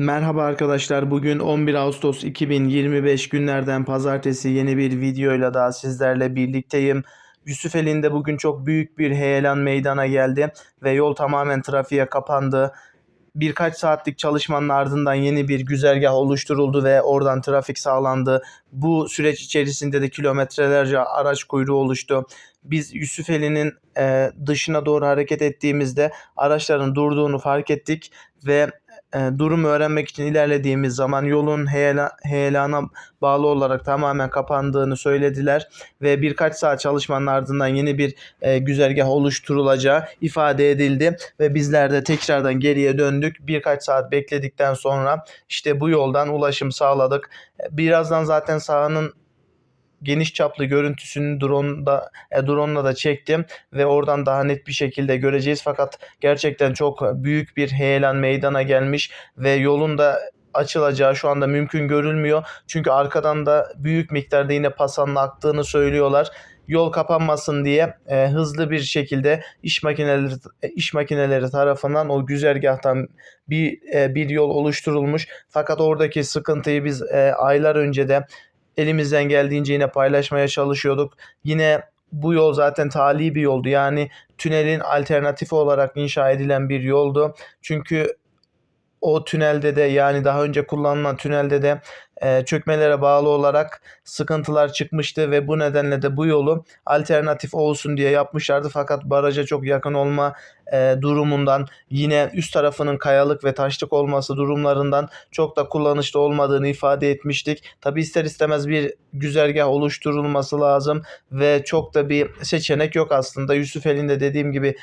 Merhaba arkadaşlar. Bugün 11 Ağustos 2025 günlerden pazartesi yeni bir videoyla daha sizlerle birlikteyim. Yusufeli'nde bugün çok büyük bir heyelan meydana geldi ve yol tamamen trafiğe kapandı. Birkaç saatlik çalışmanın ardından yeni bir güzergah oluşturuldu ve oradan trafik sağlandı. Bu süreç içerisinde de kilometrelerce araç kuyruğu oluştu. Biz Yusufeli'nin e, dışına doğru hareket ettiğimizde araçların durduğunu fark ettik ve e, durumu öğrenmek için ilerlediğimiz zaman yolun heyela, heyelana bağlı olarak tamamen kapandığını söylediler ve birkaç saat çalışmanın ardından yeni bir e, güzergah oluşturulacağı ifade edildi ve bizler de tekrardan geriye döndük. Birkaç saat bekledikten sonra işte bu yoldan ulaşım sağladık. E, Birazdan zaten sahanın geniş çaplı görüntüsünü drone'da e, drone'la da çektim ve oradan daha net bir şekilde göreceğiz. Fakat gerçekten çok büyük bir heyelan meydana gelmiş ve yolun da açılacağı şu anda mümkün görülmüyor. Çünkü arkadan da büyük miktarda yine pasanın aktığını söylüyorlar. Yol kapanmasın diye e, hızlı bir şekilde iş makineleri e, iş makineleri tarafından o güzergahtan bir e, bir yol oluşturulmuş. Fakat oradaki sıkıntıyı biz e, aylar önce de elimizden geldiğince yine paylaşmaya çalışıyorduk. Yine bu yol zaten tali bir yoldu. Yani tünelin alternatifi olarak inşa edilen bir yoldu. Çünkü o tünelde de yani daha önce kullanılan tünelde de e, çökmelere bağlı olarak sıkıntılar çıkmıştı ve bu nedenle de bu yolu alternatif olsun diye yapmışlardı. Fakat baraja çok yakın olma e, durumundan yine üst tarafının kayalık ve taşlık olması durumlarından çok da kullanışlı olmadığını ifade etmiştik. Tabi ister istemez bir güzergah oluşturulması lazım ve çok da bir seçenek yok aslında. Yusufeli'nin de dediğim gibi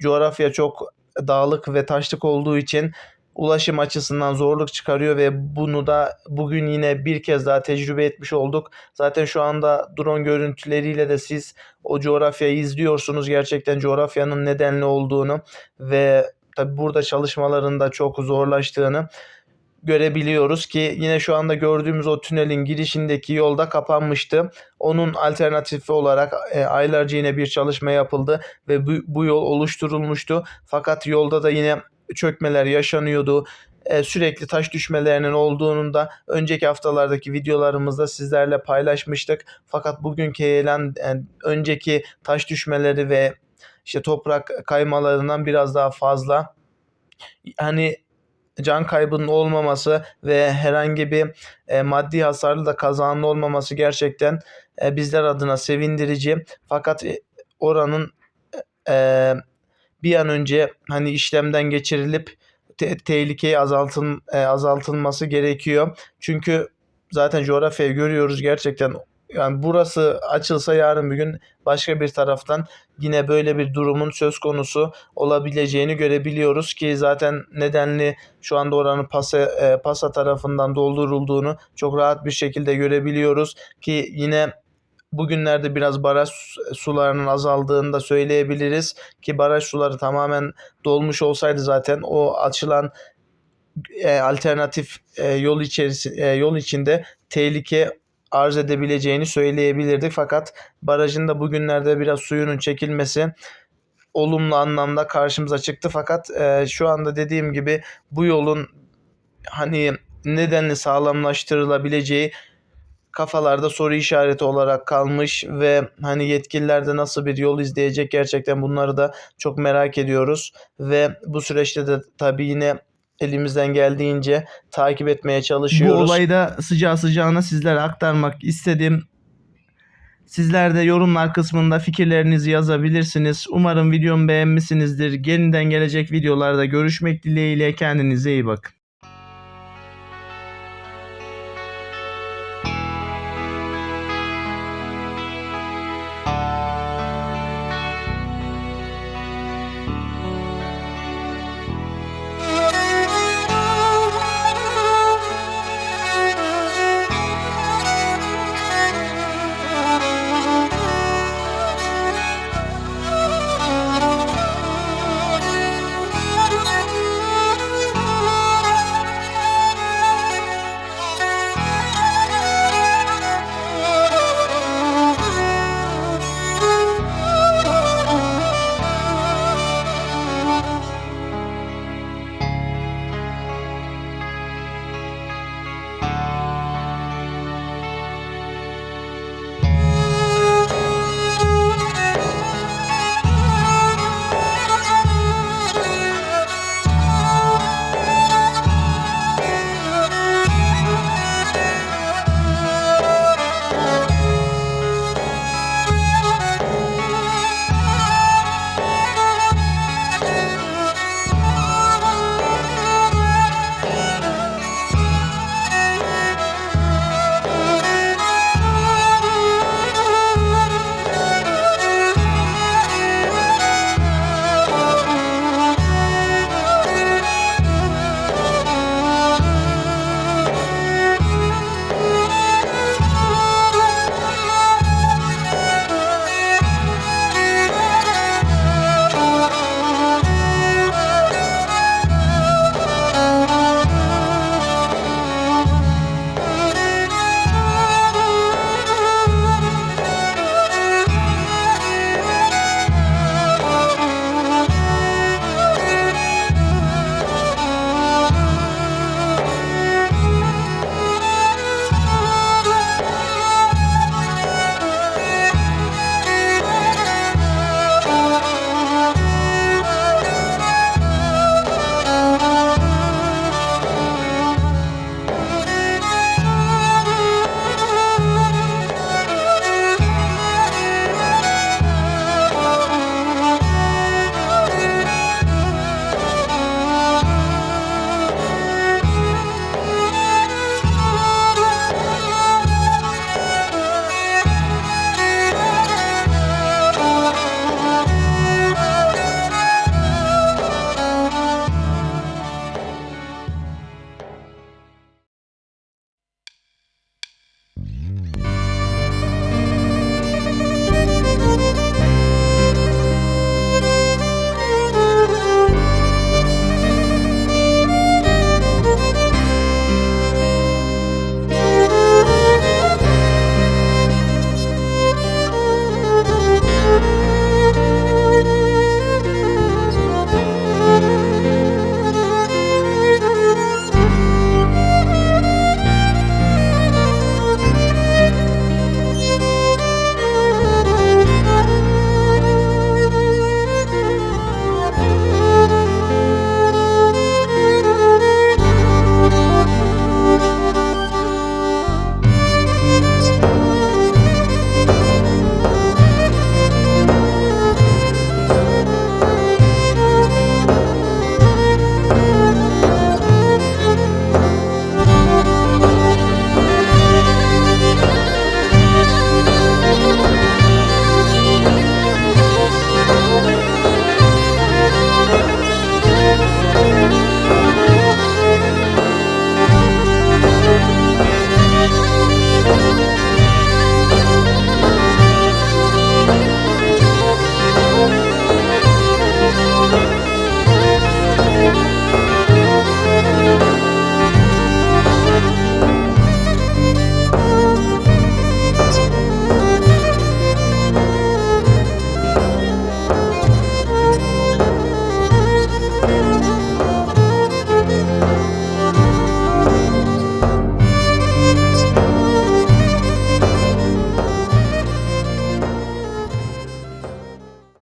coğrafya çok dağlık ve taşlık olduğu için ulaşım açısından zorluk çıkarıyor ve bunu da bugün yine bir kez daha tecrübe etmiş olduk. Zaten şu anda drone görüntüleriyle de siz o coğrafyayı izliyorsunuz. Gerçekten coğrafyanın nedenli olduğunu ve tabi burada çalışmalarında çok zorlaştığını görebiliyoruz ki yine şu anda gördüğümüz o tünelin girişindeki yolda kapanmıştı. Onun alternatifi olarak e, aylarca yine bir çalışma yapıldı ve bu, bu yol oluşturulmuştu. Fakat yolda da yine çökmeler yaşanıyordu. E, sürekli taş düşmelerinin olduğunu da önceki haftalardaki videolarımızda sizlerle paylaşmıştık. Fakat bugünkü heyelan yani önceki taş düşmeleri ve işte toprak kaymalarından biraz daha fazla. Hani can kaybının olmaması ve herhangi bir e, maddi hasarlı da kazanın olmaması gerçekten e, bizler adına sevindirici. Fakat e, oranın e, bir an önce hani işlemden geçirilip te- tehlikeyi azaltın e, azaltılması gerekiyor. Çünkü zaten coğrafyayı görüyoruz gerçekten yani burası açılsa yarın bir gün başka bir taraftan yine böyle bir durumun söz konusu olabileceğini görebiliyoruz ki zaten nedenli şu anda oranın pasa, e, pasa tarafından doldurulduğunu çok rahat bir şekilde görebiliyoruz ki yine bugünlerde biraz baraj sularının azaldığını da söyleyebiliriz ki baraj suları tamamen dolmuş olsaydı zaten o açılan e, alternatif e, yol içerisi e, yol içinde tehlike arz edebileceğini söyleyebilirdik. Fakat barajın da bugünlerde biraz suyunun çekilmesi olumlu anlamda karşımıza çıktı. Fakat e, şu anda dediğim gibi bu yolun hani nedenli sağlamlaştırılabileceği kafalarda soru işareti olarak kalmış ve hani yetkililer de nasıl bir yol izleyecek gerçekten bunları da çok merak ediyoruz ve bu süreçte de tabii yine elimizden geldiğince takip etmeye çalışıyoruz. Bu olayı da sıcağı sıcağına sizlere aktarmak istedim. Sizler de yorumlar kısmında fikirlerinizi yazabilirsiniz. Umarım videomu beğenmişsinizdir. Yeniden gelecek videolarda görüşmek dileğiyle kendinize iyi bakın.